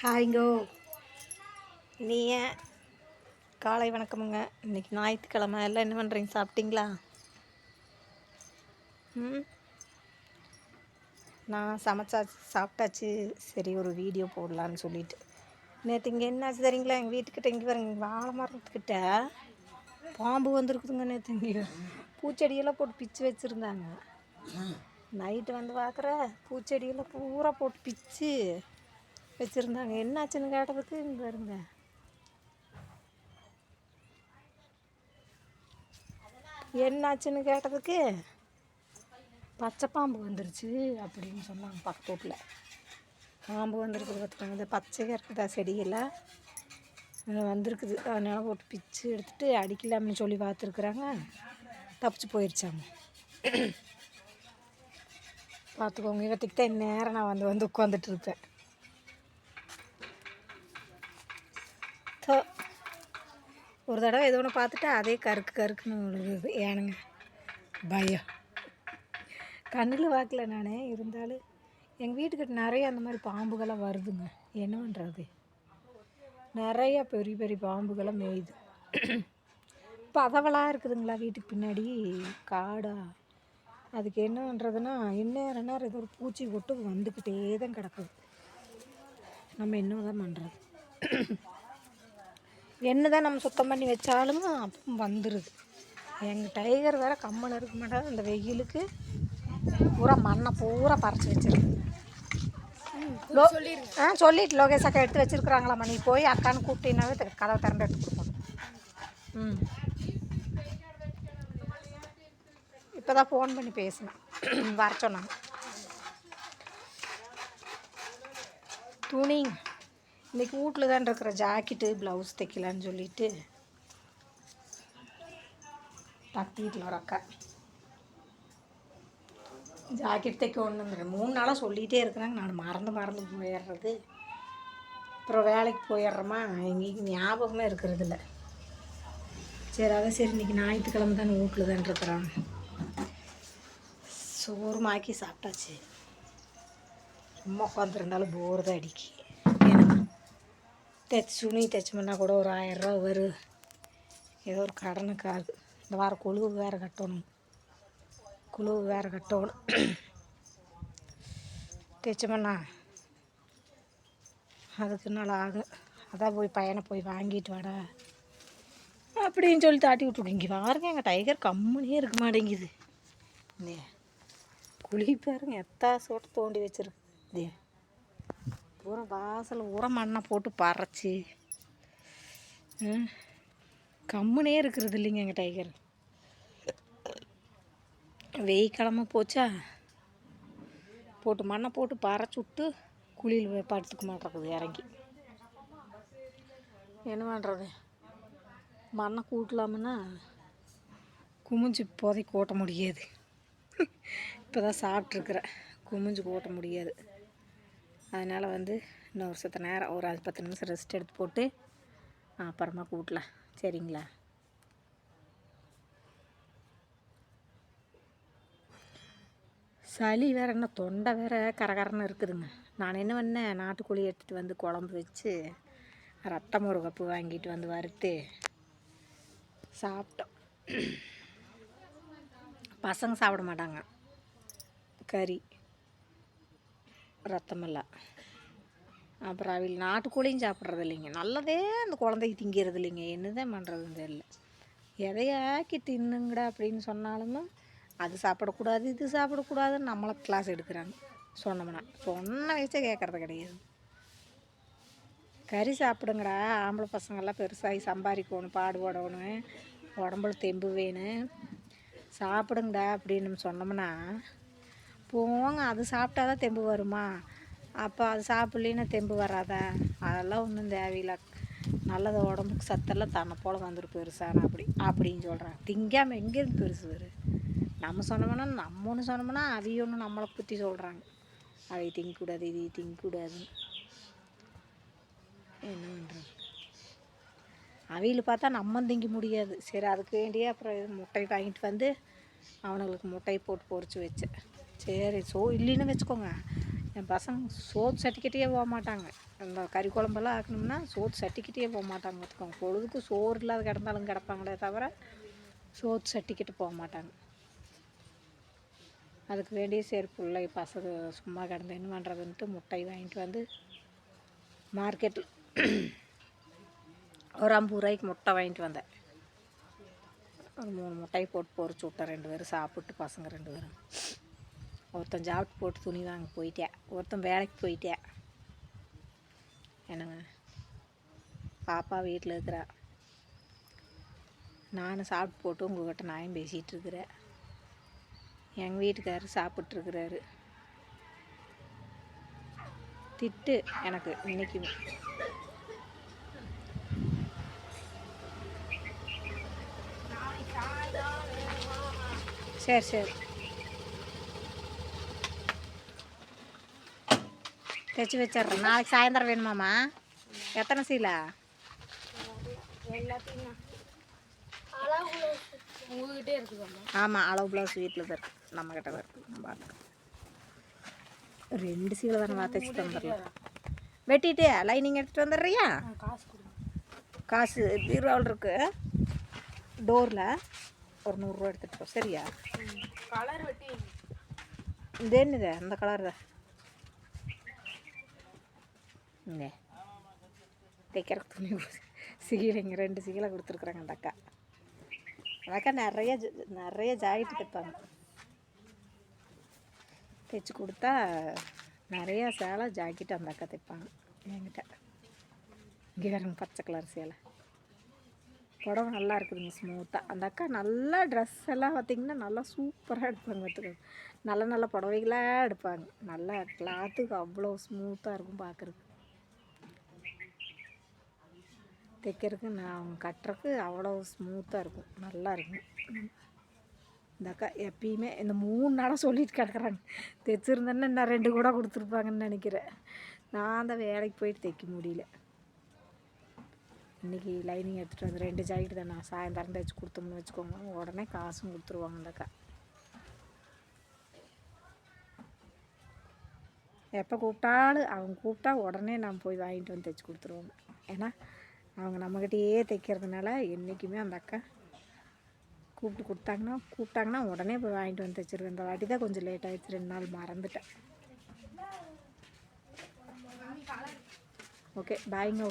ஹாய்ங்கோ. நீங்க காலை வணக்கமுங்க. இன்னைக்கு ஞாயிற்றுக்கிழமை எல்லாம் என்ன பண்ணுறீங்க சாப்பிட்டீங்களா? ம்? நான் சமைச்சாச்சு சாப்பிட்டாச்சு. சரி ஒரு வீடியோ போடலான்னு சொல்லிட்டு. நேற்று இங்கே என்னாச்சு தெரியுங்களா? எங்கள் வீட்டுக்கிட்ட இங்கே பாருங்க வாழை மரத்துக்கிட்ட பாம்பு வந்திருக்குதுங்க நேற்று இங்கே. பூச்செடியெல்லாம் போட்டு பிச்சு வச்சுருந்தாங்க. நைட்டு வந்து பார்க்குற பூச்செடியெல்லாம் பூரா போட்டு பிச்சு வச்சுருந்தாங்க. என்னாச்சுன்னு கேட்டதுக்கு இங்கே வருங்க என்னாச்சுன்னு கேட்டதுக்கு பச்சை பாம்பு வந்துருச்சு அப்படின்னு சொன்னாங்க பக்கத்து வீட்டில் பாம்பு வந்திருக்குது பார்த்துக்கோங்க இந்த பச்சையாக இருக்குதா செடியெல்லாம்? வந்திருக்குது. அதனால் போட்டு பிச்சு எடுத்துட்டு அடிக்கலாம்னு சொல்லி பார்த்துருக்குறாங்க தப்பிச்சு போயிடுச்சாங்க பார்த்துக்கோங்க இவத்துக்கு தான் நான் வந்து வந்து உட்காந்துட்டு இருப்பேன். ஒரு தடவை எது ஒன்று பார்த்துட்டு அதே கருக்கு கருக்குன்னு விழுகுது ஏனுங்க? பயம். கண்ணில் பார்க்கல நானே இருந்தாலும் எங்கள் வீட்டுக்கிட்ட நிறைய அந்த மாதிரி பாம்புகள்லாம் வருதுங்க. என்ன பண்ணுறது நிறையா பெரிய பெரிய பாம்புகள்லாம் மேயுது. பதவலாக இருக்குதுங்களா வீட்டுக்கு பின்னாடி? காடா. அதுக்கு என்ன பண்ணுறதுன்னா இந்நேரம் நேரம் ஏதோ ஒரு பூச்சி கொட்டு வந்துக்கிட்டே தான் கிடக்குது. நம்ம என்ன தான் பண்ணுறது என்ன தான் நம்ம சுத்தம் பண்ணி வச்சாலும் அப்போ வந்துடுது எங்கள் டைகர் வேற கம்மன் இருக்க மாட்டாது அந்த வெயிலுக்கு பூரா மண்ணை பூரா பறிச்சு வச்சிருக்கு ஆ சொல்லிட்டு லோகேஷ் அக்கா எடுத்து வச்சிருக்கிறாங்களாம்மா நீ போய் அக்கான்னு கூப்பிட்டீங்கன்னாவே கதவை திறந்து எடுத்து கொடுக்கணும். ம். இப்போ தான் ஃபோன் பண்ணி பேசினேன். வர சொன்னாங்க. துணி இன்றைக்கி வீட்டில் தான் இருக்கிற ஜாக்கெட்டு ப்ளவுஸ் தைக்கலான்னு சொல்லிட்டு பக்கத்து வீட்டில் ஒரு அக்கா. ஜாக்கெட் தைக்க ஒன்று மூணு நாளாக சொல்லிகிட்டே இருக்கிறாங்க. நான் மறந்து மறந்து போயிடுறது. அப்புறம் வேலைக்கு போயிடுறோமா? எங்கேயும் ஞாபகமே இருக்கிறது இல்லை. சரி அதான் சரி. இன்னைக்கு ஞாயிற்றுக்கிழமை தான் வீட்டில் தான் இருக்கிறான் சோறு மாக்கி சாப்பிட்டாச்சு. சும்மா உட்காந்துருந்தாலும் போர் தான் அடிக்கி. தைச்சி துணி தைச்சோம்னா கூட ஒரு ஆயிரரூவா வரும் ஏதோ ஒரு கடனுக்கு ஆகுது இந்த வாரம் குழு வேறு கட்டணும். குழு வேறு கட்டணும். தைச்சோம்னா அதுக்கு நாள் ஆகும் அதான் போய் பையனை போய் வாங்கிட்டு வாடா. அப்படின்னு சொல்லி தாட்டி விட்டுருக்கு இங்கே பாருங்க எங்கள் டைகர் கம்முனே இருக்க மாட்டேங்குது. இந்த குழி பாருங்க எத்தா சோட்டை தோண்டி வச்சிருக்கு. பூரா வாசல் உரம் மண்ணை போட்டு பறச்சு. கம்முனே இருக்கிறது இல்லைங்க எங்கள் டைகர் வெய்க்கிழமை போச்சா? போட்டு மண்ணை போட்டு பறச்சு விட்டு குழியில் படுத்துக்க மாட்டேங்குது இறங்கி. என்ன பண்ணுறது மண்ணை கூட்டலாமுன்னா குமிஞ்சு இப்போதைக்கு கூட்ட முடியாது. இப்போ தான் சாப்பிட்ருக்குறேன் குமிஞ்சு கூட்ட முடியாது. அதனால் வந்து இன்னும் ஒரு சத்த நேரம் ஒரு அது பத்து நிமிஷம் ரெஸ்ட் எடுத்து போட்டு அப்புறமா கூட்டலாம். சரிங்களா? சளி வேற என்ன தொண்டை வேற கரகரன்னு இருக்குதுங்க. நான் என்ன பண்ணேன் நாட்டுக்கோழி எடுத்துகிட்டு வந்து குழம்பு வச்சு ரத்தம் ஒரு கப்பு வாங்கிட்டு வந்து வறுத்து சாப்பிட்டோம். பசங்க சாப்பிட மாட்டாங்க. கறி. ரத்தமெல்லாம் அப்புறம் அவள் நாட்டுக்கோழியும் சாப்பிட்றது இல்லைங்க நல்லதே அந்த குழந்தைக்கு திங்கிறது இல்லைங்க என்னதான் பண்ணுறதுன்னு தெரியல. எதையாக்கி தின்னுங்கடா அப்படின்னு சொன்னாலும் அது சாப்பிடக்கூடாது இது சாப்பிடக்கூடாதுன்னு நம்மளை கிளாஸ் எடுக்கிறாங்க. சொன்னோம்னா. சொன்ன வயசே கேட்குறது கிடையாது. கறி சாப்பிடுங்கடா. ஆம்பளை பசங்கள்லாம் பெருசாகி சம்பாதிக்கணும் பாடுபடணும் உடம்புல தெம்பு வேணும். சாப்பிடுங்கடா அப்படின்னு சொன்னோம்னா போங்க அது சாப்பிட்டா தான் தெம்பு வருமா? அப்போ அது சாப்பிட்லின்னா தெம்பு வராதா? அதெல்லாம் ஒன்றும் தேவையில்லை. நல்லது உடம்புக்கு சத்தெல்லாம் தன்னை போல் வந்துட்டு பெருசான அப்படி அப்படின்னு சொல்கிறாங்க திங்காமல் எங்கேருந்து பெருசு வரும் நம்ம சொன்னோம்னா நம்ம ஒன்று சொன்னோம்னா அவிய ஒன்று நம்மளை பற்றி சொல்கிறாங்க அதை திங்கக்கூடாது இது திங்கக்கூடாதுன்னு. என்ன பண்ணுறது அவையில் பார்த்தா நம்ம திங்க முடியாது. சரி அதுக்கு வேண்டியே அப்புறம் முட்டை வாங்கிட்டு வந்து அவனுங்களுக்கு முட்டையை போட்டு பொரிச்சு வச்சேன். சரி சோ இல்லைன்னு வச்சுக்கோங்க. என் பசங்க சோத்து சட்டிக்கிட்டே போக மாட்டாங்க. அந்த கறி குழம்பெல்லாம் ஆக்கணும்னா சோத்து சட்டிக்கிட்டே போக மாட்டாங்க பார்த்துக்கோங்க. பொழுதுக்கு சோறு இல்லாத கிடந்தாலும் கிடப்பாங்களே தவிர சோத்து சட்டிக்கிட்டு போக மாட்டாங்க. அதுக்கு வேண்டிய சரி பிள்ளை பசங்க சும்மா கிடந்து என்ன பண்ணுறதுன்ட்டு முட்டை வாங்கிட்டு வந்து மார்க்கெட்டில் ஒரு ஐம்பது ரூபாய்க்கு முட்டை வாங்கிட்டு வந்தேன். ஒரு மூணு முட்டையை போட்டு பொறிச்சு விட்டேன். ரெண்டு பேரும் சாப்பிட்டு பசங்க ரெண்டு பேரும். ஒருத்தன் ஜாப் போட்டு துணி வாங்க போயிட்டேன் ஒருத்தன் வேலைக்கு போயிட்டேன் என்னங்க பாப்பா வீட்டில் இருக்கிறா. நானும் சாப்பிட்டு போட்டு உங்கள்கிட்ட நாயும் பேசிகிட்டு இருக்கிறேன். எங்கள் வீட்டுக்காரர் சாப்பிட்ருக்கிறாரு திட்டு எனக்கு இன்னைக்கு. சரி சரி. தைச்சி வச்சிட்றேன் நாளைக்கு சாயந்தரம் வேணுமாம்மா? எத்தனை சீலா? உங்ககிட்டே இருக்குதாம்மா ஆமாம் அளவு ப்ளவுஸ் வீட்டில் தான் இருக்குது நம்மக்கிட்ட தான் இருக்குது நம்ம ரெண்டு சீலை தானே தைச்சி தந்துடலாம் வெட்டிட்டு லைனிங் எடுத்துகிட்டு வந்துடுறியா? காசு பீரோவில் இருக்கு. டோரில் ஒரு நூறுரூவா எடுத்துகிட்டு போ. சரியா? கலர் வெட்டி. இது என்னது? அந்த கலர் தான் இந்த. தைக்கிறக்கு துணி சீலைங்க ரெண்டு சீலை கொடுத்துருக்குறாங்க அந்த அக்கா. அந்த அக்கா நிறைய ஜ- நிறைய ஜாக்கெட் தைப்பாங்க. தைச்சி கொடுத்தா நிறையா சேலை ஜாக்கெட் அந்த அக்கா தைப்பாங்க என்கிட்ட. இங்கே பச்சை கலர் சேலை. புடவை நல்லா இருக்குதுங்க ஸ்மூத்தாக அந்த அக்கா நல்லா ட்ரெஸ் எல்லாம் பார்த்திங்கன்னா நல்லா சூப்பராக எடுப்பாங்க பார்த்துக்கோங்க நல்ல நல்ல புடவைகளாக எடுப்பாங்க. நல்லா கிளாத்துக்கு அவ்வளோ ஸ்மூத்தாக இருக்கும் பார்க்குறதுக்கு தைக்கிறதுக்கு நான் அவங்க கட்டுறதுக்கு அவ்வளோ ஸ்மூத்தாக இருக்கும். நல்லா இருக்கும். இந்த அக்கா எப்பயுமே இந்த மூணு நாளாக சொல்லிட்டு கிடக்குறாங்க தைச்சிருந்தேன்னா இன்னும் ரெண்டு கூட கொடுத்துருப்பாங்கன்னு நினைக்கிறேன். நான் தான் வேலைக்கு போயிட்டு தைக்க முடியல. இன்றைக்கி லைனிங் எடுத்துகிட்டு வந்து ரெண்டு ஜாக்கெட் தான் நான் சாயந்தரம் தைச்சி கொடுத்தோம்னு வச்சுக்கோங்க. உடனே காசும் கொடுத்துருவாங்க அந்த அக்கா. எப்போ கூப்பிட்டாலும் அவங்க கூப்பிட்டா உடனே நான் போய் வாங்கிட்டு வந்து தைச்சி கொடுத்துருவாங்க ஏன்னா அவங்க நம்மக்கிட்டேயே தைக்கிறதுனால என்றைக்குமே அந்த அக்கா கூப்பிட்டு கொடுத்தாங்கன்னா கூப்பிட்டாங்கன்னா உடனே போய் வாங்கிட்டு வந்து தைச்சிருவேன். இந்த வாட்டி தான் கொஞ்சம் லேட் ஆகிடுச்சு ரெண்டு நாள் மறந்துட்டேன். ஓகே பாய்ங்க